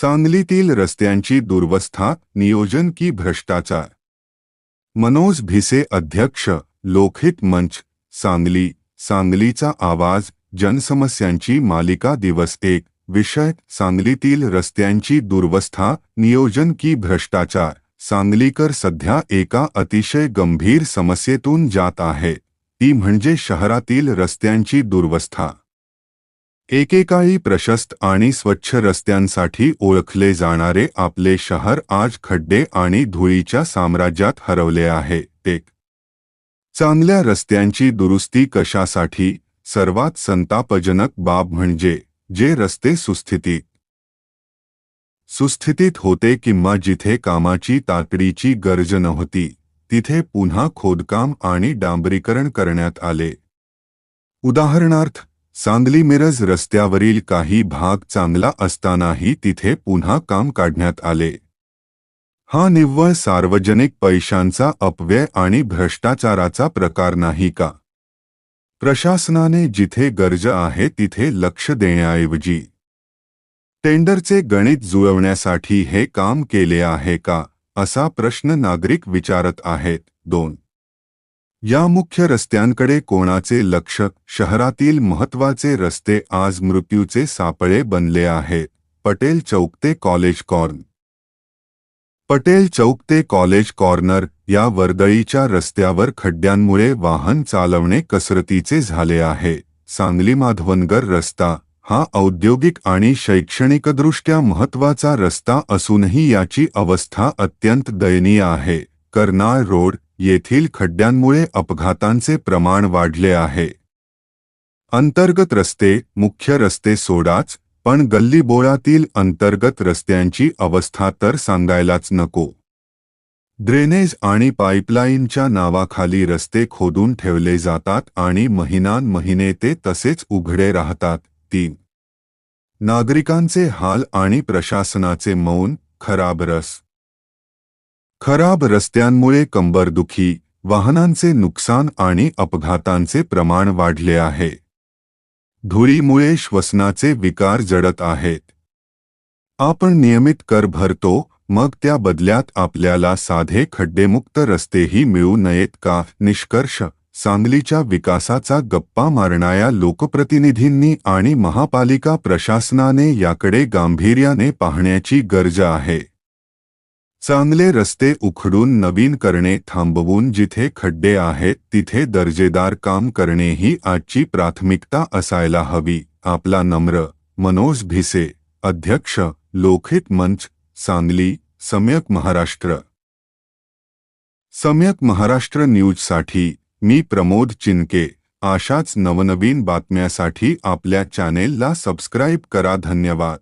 सांगलीतील रस्त्यांची दुर्वस्था नियोजन की भ्रष्टाचार. मनोज भिसे अध्यक्ष, लोकहित मंच, सांगली. सांगलीचा आवाज़, जनसमस्यांची मालिका दिवस एक, विषय, सांगलीतील रस्त्यांची दुर्वस्था नियोजन की भ्रष्टाचार. सांगलीकर सध्या एका अतिशय गंभीर समस्येतून जात आहे. ती म्हणजे शहरातील रस्त्यांची दुर्वस्था. एकेकाळी प्रशस्त आणि स्वच्छ रस्त्यांसाठी ओळखले जाणारे आपले शहर आज खड्डे आणि धुळीच्या साम्राज्यात हरवले आहे. एक. चांगल्या रस्त्यांची दुरुस्ती कशासाठी? सर्वात संतापजनक बाब म्हणजे जे रस्ते सुस्थितीत सुस्थितीत होते किंवा जिथे कामाची तातडीची गरज नव्हती तिथे पुन्हा खोदकाम आणि डांबरीकरण करण्यात आले. उदाहरणार्थ सांगली मिरज रस्त्यावरील काही भाग चांगला असतानाही तिथे पुन्हा काम काढण्यात आले. हा निव्वळ सार्वजनिक पैशांचा अपव्यय आणि भ्रष्टाचाराचा प्रकार नाही का? प्रशासनाने जिथे गरज आहे तिथे लक्ष देण्याऐवजी टेंडरचे गणित जुळवण्यासाठी हे काम केले आहे का? असा प्रश्न नागरिक विचारत आहेत. दोन या मुख्य रस्त्यांकडे कोणाचे लक्ष शहरातील महत्त्वाचे रस्ते आज मृत्यूचे सापळे बनले आहेत पटेल चौक ते कॉलेज कॉर्न. पटेल चौक ते कॉलेज कॉर्नर या वर्दळीच्या रस्त्यावर खड्ड्यांमुळे वाहन चालवणे कसरतीचे झाले आहे. सांगली माधवनगर रस्ता हा औद्योगिक आणि शैक्षणिकदृष्ट्या महत्त्वाचा रस्ता असूनही याची अवस्था अत्यंत दयनीय आहे. कर्नाळ रोड येथील खड्ड्यांमुळे अपघातांचे प्रमाण वाढले आहे. अंतर्गत रस्ते मुख्य रस्ते सोडाच पण गल्लीबोळातील अंतर्गत रस्त्यांची अवस्था तर सांगायलाच नको. ड्रेनेज आणि पाईपलाईनच्या नावाखाली रस्ते खोदून ठेवले जातात आणि महिनान महिने ते तसेच उघडे राहतात. तीन. नागरिकांचे हाल आणि प्रशासनाचे मौन खराब रस. खराब रस्त्यांमुळे कंबरदुखी वाहनांचे नुकसान आणि अपघातांचे प्रमाण वाढले आहे. धुळीमुळे श्वसनाचे विकार जडत आहेत. आपण नियमित कर भरतो मग त्या बदल्यात आपल्याला साधे खड्डेमुक्त रस्तेही मिळू नयेत का? निष्कर्ष सांगलीच्या विकासाचा गप्पा मारणाऱ्या लोकप्रतिनिधींनी आणि महापालिका प्रशासनाने याकडे गांभीर्याने पाहण्याची गरज आहे. चांगले रस्ते उखडून नवीन करणे थांबवून जिथे खड्डे आहेत तिथे दर्जेदार काम करणे ही आजची प्राथमिकता असायला हवी. आपला नम्र मनोज भिसे अध्यक्ष लोखित मंच सांगली सम्यक महाराष्ट्र. सम्यक महाराष्ट्र न्यूजसाठी मी प्रमोद चिनके अशाच नवनवीन बातम्यासाठी आपल्या चॅनेलला सबस्क्राईब करा धन्यवाद.